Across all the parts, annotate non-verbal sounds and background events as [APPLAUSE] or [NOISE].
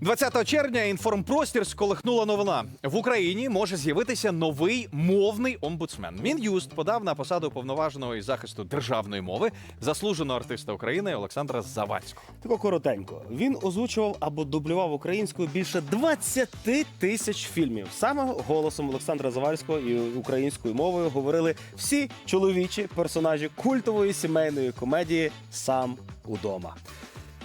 20 червня інформпростір сколихнула новина. В Україні може з'явитися новий мовний омбудсмен. Мін'юст подав на посаду повноваженого із захисту державної мови заслуженого артиста України Олександра Завадського. Тако коротенько. Він озвучував або дублював українською більше 20 тисяч фільмів. Саме голосом Олександра Завальського і українською мовою говорили всі чоловічі персонажі культової сімейної комедії Сам удома.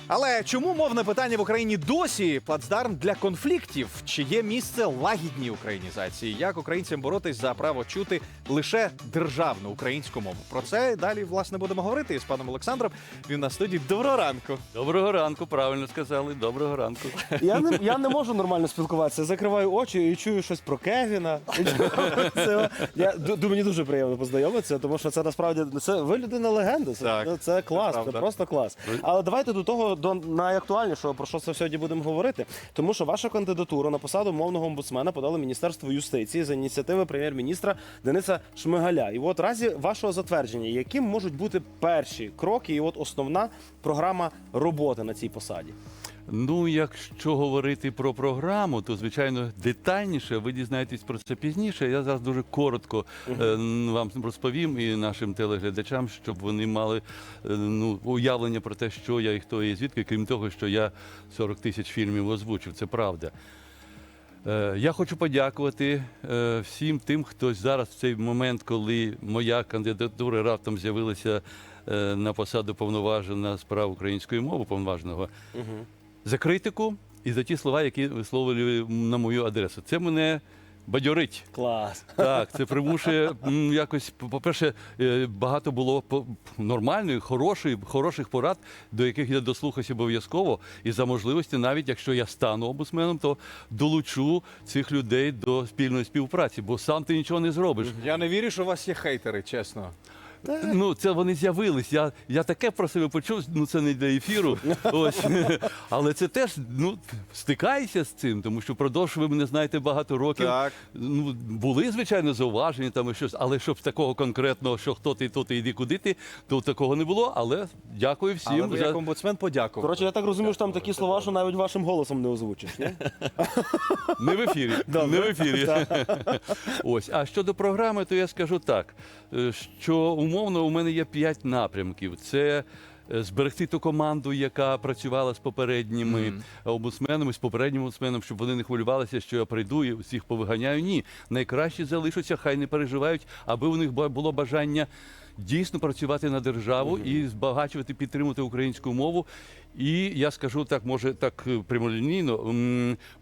Але чому мовне питання в Україні досі плацдарм для конфліктів? Чи є місце лагідній українізації? Як українцям боротись за право чути лише державну українську мову? Про це далі власне будемо говорити із паном Олександром. Він на студії. Доброго ранку. Доброго ранку, правильно сказали. Доброго ранку. Я не, я не можу нормально спілкуватися. Закриваю очі і чую щось про Кевіна. [LAUGHS] Це, я, ду- мені дуже приємно познайомитися, тому що це насправді це ви людина легенда. Це, це клас, це це, просто клас. Але давайте до того до найактуальнішого, про що це сьогодні будемо говорити. Тому що ваша кандидатура на посаду мовного омбудсмена подало Міністерство юстиції за ініціативи прем'єр-міністра Дениса Шмигаля. І от разі вашого затвердження, яким можуть бути перші кроки, і от основна програма роботи на цій посаді. Ну, якщо говорити про програму, то звичайно детальніше ви дізнаєтесь про це пізніше. Я зараз дуже коротко е, вам розповім і нашим телеглядачам, щоб вони мали е, ну, уявлення про те, що я і хто і звідки, крім того, що я 40 тисяч фільмів озвучив. Це правда. Е, Я хочу подякувати е, всім тим, хто зараз в цей момент, коли моя кандидатура раптом з'явилася е, на посаду повноважена справ української мови, повноваженого, за критику і за ті слова, які висловлювали на мою адресу. Це мене бадьорить. Клас. Так, це примушує м, якось, по-перше, е, багато було по- нормальної, хорошої, хороших порад, до яких я дослухаюся обов'язково. І за можливості, навіть якщо я стану омбудсменом, то долучу цих людей до спільної співпраці, бо сам ти нічого не зробиш. Я не вірю, що у вас є хейтери, чесно. Ну, це вони з'явились. Я, я таке про себе почув, ну це не для ефіру. [LAUGHS] Ось. Але це теж ну, стикаєшся з цим, тому що впродовж ви мене знаєте багато років. Так. Ну, були, звичайно, зауваження там і щось, але щоб такого конкретного, що хто ти, то ти йди куди ти, то такого не було. Але дякую всім Але ви за як омбудсмен подякував. Коротше, я так розумію, що там такі слова, що навіть вашим голосом не озвучиш. Ні? [LAUGHS] Не в ефірі. [LAUGHS] Не в ефірі. Ось. А щодо програми, то я скажу так: е, що умовно у мене є п'ять напрямків. Це е, зберегти ту команду, яка працювала з попередніми омбудсменами, з попереднім омбудсменом, щоб вони не хвилювалися, що я прийду і всіх повиганяю. Ні, найкраще залишаться, хай не переживають, аби у них було бажання. Дійсно працювати на державу і збагачувати, підтримувати українську мову. І я скажу так, може так е, прямолінійно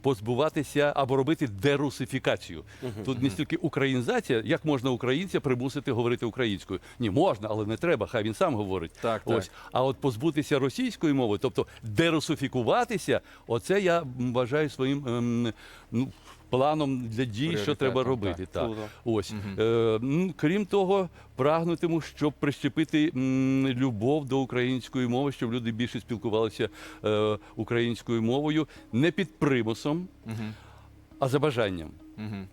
позбуватися або робити дерусифікацію. Тут не стільки українізація, як можна українця примусити говорити українською. Ні, можна, але не треба. Хай він сам говорить. Так, так. Ось. А от позбутися російської мови, тобто дерусифікуватися, оце я вважаю своїм ем, ну, планом для дій, що треба робити. так. Так. Ось е, крім того, прагнутиму, щоб прищепити любов до української мови, щоб люди більше спілкувалися е, українською мовою, не під примусом, а за бажанням. Мгм.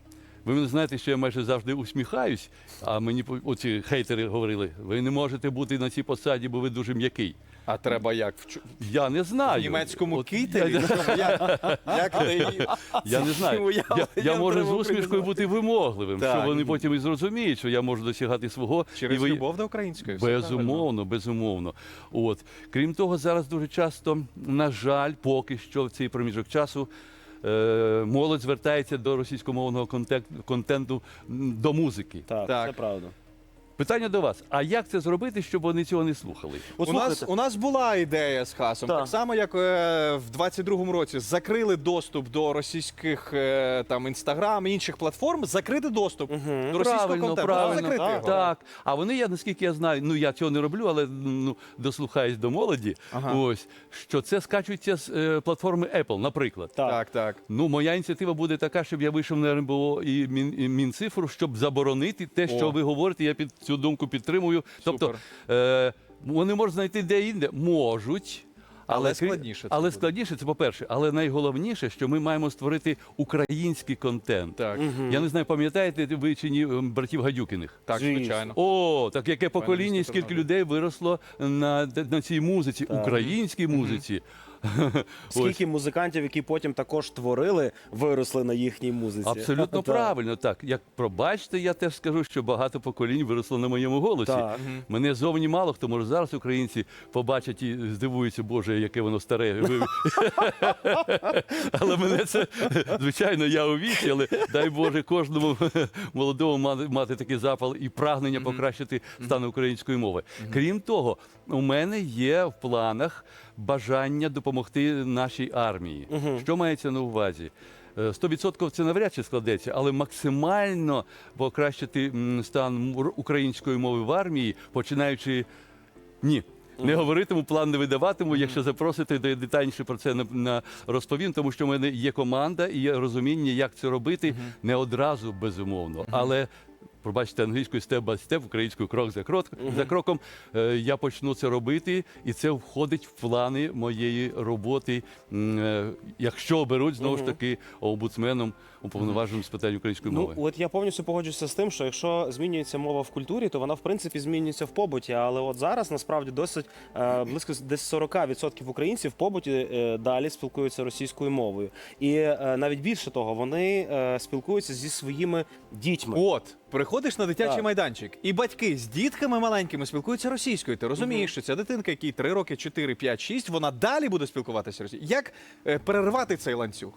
Ви мене знаєте, що я майже завжди усміхаюсь, а мені оці хейтери говорили: ви не можете бути на цій посаді, бо ви дуже м'який. А треба як? В, чу- Я не знаю. в німецькому От кітері? Я, Як, як [LAUGHS] ти- я не знаю. Я, я можу з треба усмішкою бути вимогливим, Так. що вони потім і зрозуміють, що я можу досягати свого. Через і ви- любов до української. все. Безумовно, безумовно. От крім того, зараз дуже часто, на жаль, поки що в цей проміжок часу. е, Молодь звертається до російськомовного контек- контенту м, до музики. Так, Так. це правда. Питання до вас: а як це зробити, щоб вони цього не слухали? От У нас, слухайте, у нас була ідея з хасом. Так. Так само, як е, в 22-му році закрили доступ до російських е, там інстаграм і інших платформ, закрити доступ до російського Правильно, контенту. правильно, закрити так, його. Так, а вони, я наскільки я знаю, ну я цього не роблю, але ну дослухаюсь до молоді. Ага. Ось що це скачується з е, платформи Apple, наприклад. так. Так, так. Ну, моя ініціатива буде така, щоб я вийшов на РНБО і, Мін, і Мінцифру, щоб заборонити те, що О. ви говорите. Я під цю думку підтримую. Тобто, е, вони можуть знайти де-інде, можуть. Але крі- складніше це Але буде. складніше це по-перше. Але найголовніше, що ми маємо створити український контент. Так, Я не знаю, пам'ятаєте ви чи ні братів Гадюкіних? так, Звісно. звичайно. О, так яке покоління, скільки людей виросло на, на цій музиці, Так. українській музиці. [LAUGHS] Скільки музикантів, які потім також творили, виросли на їхній музиці. Абсолютно [LAUGHS] правильно, так. Як пробачте, я теж скажу, що багато поколінь виросло на моєму голосі. Так. Мене зовні мало хто може зараз українці побачать і здивуються, Боже, яке воно старе. [LAUGHS] Але мене це, звичайно, я у віці, але дай Боже кожному молодому мати, мати такий запал і прагнення покращити стан української мови. Крім того, у мене є в планах бажання допомогти нашій армії. Що мається на увазі? Е, 100% це навряд чи складеться, але максимально покращити стан української мови в армії, починаючи ні. Не говоритиму, план не видаватиму. Якщо запросите, то я детальніше про це на, на розповім, тому що в мене є команда і є розуміння, як це робити не одразу, безумовно. Але пробачте англійською степ by степ, українською крок за крок за кроком. е, я почну це робити, і це входить в плани моєї роботи. е, Якщо оберуть знову ж таки омбудсменом уповноваженим з питань української Ну, мови. от я повністю погоджуюся з тим, що якщо змінюється мова в культурі, то вона в принципі змінюється в побуті. Але от зараз насправді досить е, близько десь 40% українців в побуті далі спілкуються російською мовою, і навіть більше того, вони спілкуються зі своїми дітьми. От, приходиш на дитячий Так. майданчик, і батьки з дітками маленькими спілкуються російською. Ти розумієш, що ця дитинка, якій 3 роки, 4, 5, 6, вона далі буде спілкуватися російською. Як е, перервати цей ланцюг?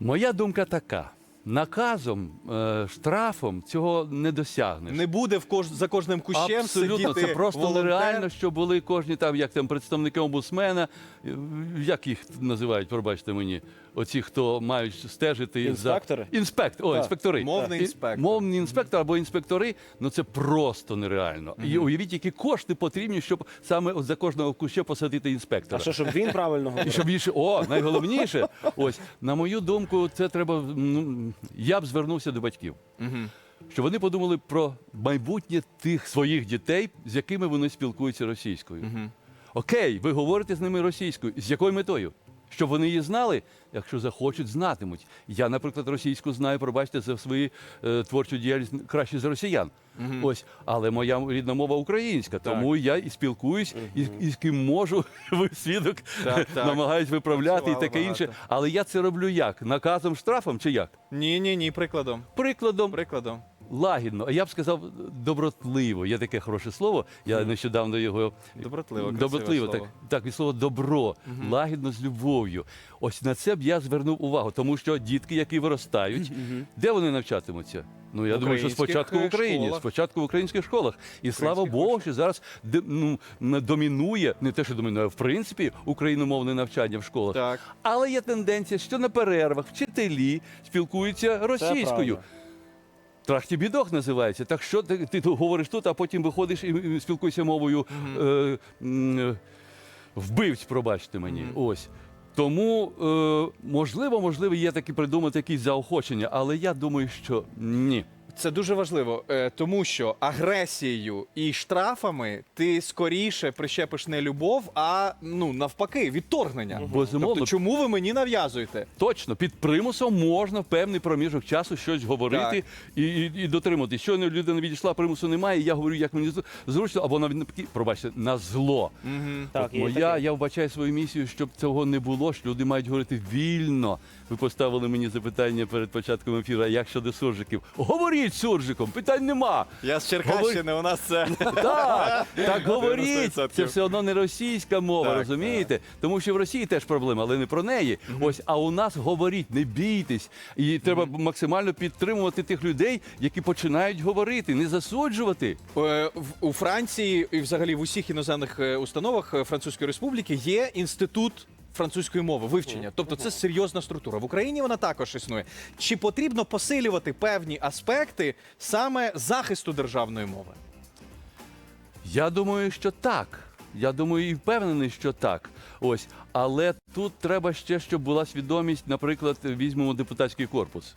Моя думка така: наказом, е, штрафом цього не досягнеш. Не буде в кож... за кожним кущем Абсолютно, сидіти це просто волонтер. нереально, що були кожні там, як там представники омбудсмена, е, як їх називають, пробачте мені, оці, хто мають стежити Інспектори? за інспект, о, Так. інспектори. Мовний інспектор. Мовний інспектор або інспектори, ну це просто нереально. І уявіть, які кошти потрібні, щоб саме от за кожного куща посадити інспектора. А що, щоб він правильно І говорив? щоб більше, о, найголовніше, ось на мою думку, це треба. Ну я б звернувся до батьків, щоб вони подумали про майбутнє тих своїх дітей, з якими вони спілкуються російською. Окей, ви говорите з ними російською. З якою метою? Щоб вони її знали, якщо захочуть, знатимуть. Я, наприклад, російську знаю, пробачте, за свою е, творчу діяльність краще за росіян. Ось, але моя рідна мова українська, тому я і спілкуюсь, і, і з ким можу, [LAUGHS] ви свідок, Так, так. намагаюсь виправляти і Працювали таке інше. багато. Але я це роблю як? Наказом, штрафом чи як? Ні, ні, ні, прикладом. Прикладом Прикладом. Лагідно, а я б сказав добротливо. Є таке хороше слово. Я нещодавно його Добротливо, добротливо, слово. так, так від слова добро, лагідно з любов'ю. Ось на це б я звернув увагу, тому що дітки, які виростають, де вони навчатимуться? Ну я В думаю, що українських, спочатку в е, Україні, школах. спочатку в українських школах. І слава Українських Богу, що зараз де- ну, м, домінує, не те, що домінує, а в принципі, україномовне навчання в школах. Так. Але є тенденція, що на перервах вчителі спілкуються російською. правда. Трахті бідох називається. Так що ти, ти говориш тут, а потім виходиш і, спілкуєшся мовою е, м, е, вбивць, пробачте мені. Ось. Тому, е, можливо, можливо, є такі придумати якісь заохочення, але я думаю, що ні. Це дуже важливо, е, тому що агресією і штрафами ти скоріше прищепиш не любов, а ну навпаки, відторгнення. Безумовно. Тобто, чому ви мені нав'язуєте? Точно, під примусом можна в певний проміжок часу щось говорити і, і, і дотримати. Щойно людина відійшла, примусу немає, я говорю, як мені зручно, або навіть пробачте, на зло. Так, От моя, таке. я вбачаю свою місію, щоб цього не було, що люди мають говорити вільно. Ви поставили мені запитання перед початком ефіру, а як щодо суржиків. Говоріть суржиком, питань нема. Я з Черкащини, у нас це [LAUGHS] Так, так говоріть. Це все одно не російська мова, Так, розумієте? Тому що в Росії теж проблема, але не про неї. Ось, а у нас говоріть, не бійтесь. І треба максимально підтримувати тих людей, які починають говорити, не засуджувати. Е, в- у Франції і взагалі в усіх іноземних е, установах е, Французької Республіки є інститут. Французької мови вивчення, тобто це серйозна структура. В Україні вона також існує. Чи потрібно посилювати певні аспекти саме захисту державної мови? Я думаю, що так. Я думаю, і впевнений, що так. Ось, але тут треба ще, щоб була свідомість, наприклад, візьмемо депутатський корпус.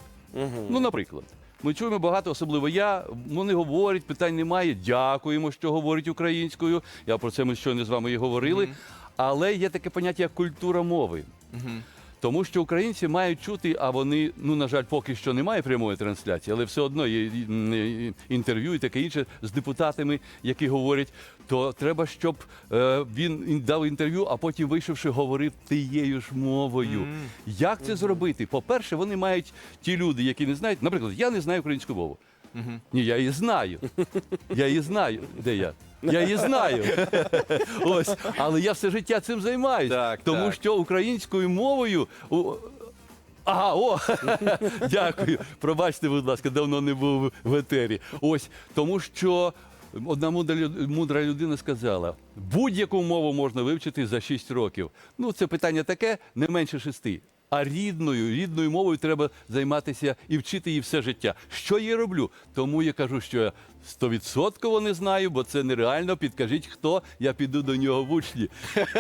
Ну, наприклад. Ми чуємо багато, особливо я. Вони говорять, питань немає. Дякуємо, що говорять українською. Я про це ми щойно з вами і говорили. Але є таке поняття як культура мови. Тому що українці мають чути, а вони, ну на жаль, поки що немає прямої трансляції, але все одно є інтерв'ю і таке інше з депутатами, які говорять, то треба, щоб е, він дав інтерв'ю, а потім, вийшовши, говорив тією ж мовою. Як це зробити? По-перше, вони мають ті люди, які не знають. Наприклад, я не знаю українську мову. Ні, я її знаю. Я її знаю. Де я? Я її знаю. Ось, але я все життя цим займаюся. Так, тому так. що українською мовою. у- Ага, о, дякую. Пробачте, будь ласка, давно не був в етері. Ось тому, що одна мудра, лю- мудра людина сказала: будь-яку мову можна вивчити за 6 років. Ну, це питання таке, не менше шести. А рідною, рідною мовою треба займатися і вчити її все життя. Що я роблю? Тому я кажу, що я стовідсотково не знаю, бо це нереально. Підкажіть, хто я піду до нього в учні.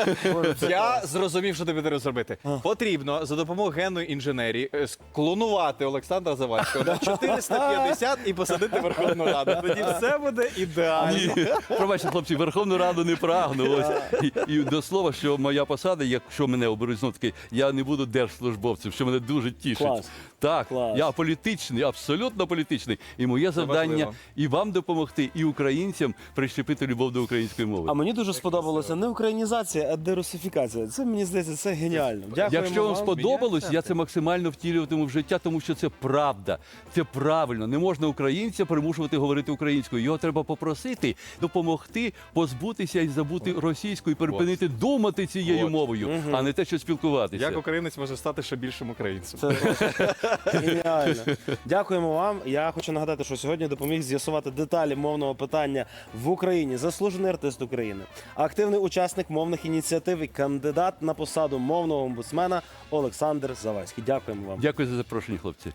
[LAUGHS] Я зрозумів, що тобі треба зробити. Потрібно за допомогою генної інженерії е, склонувати Олександра Завадського на [LAUGHS] 450 і посадити в Верховну Раду. Тоді все буде ідеально. Ні, пробачте, хлопці, Верховну Раду не прагну. [LAUGHS] Ось і, і до слова, що моя посада, якщо мене оберуть знов таки, я не буду держслужбовцем, що мене дуже тішить. Клас. Так, Клас. я політичний, абсолютно політичний. І моє завдання важливо. і вам допомогти, і українцям прищепити любов до української мови. А мені дуже сподобалося не українізація, а дерусифікація. Це мені здається, це геніально. Дякую. Якщо вам сподобалось, я це максимально втілюватиму в життя, тому що це правда, це правильно. Не можна українця примушувати говорити українською. Його треба попросити допомогти позбутися і забути російською, припинити думати цією мовою, а не те, що спілкуватися. Як українець може стати ще більшим українцем? Це [LAUGHS] геніально. Дякуємо вам. Я хочу нагадати, що сьогодні допоміг з'ясувати деталі мовного питання в Україні. Заслужений артист України, активний учасник мовних ініціатив і кандидат на посаду мовного омбудсмена Олександр Завадський. Дякуємо вам. Дякую за запрошення, хлопці.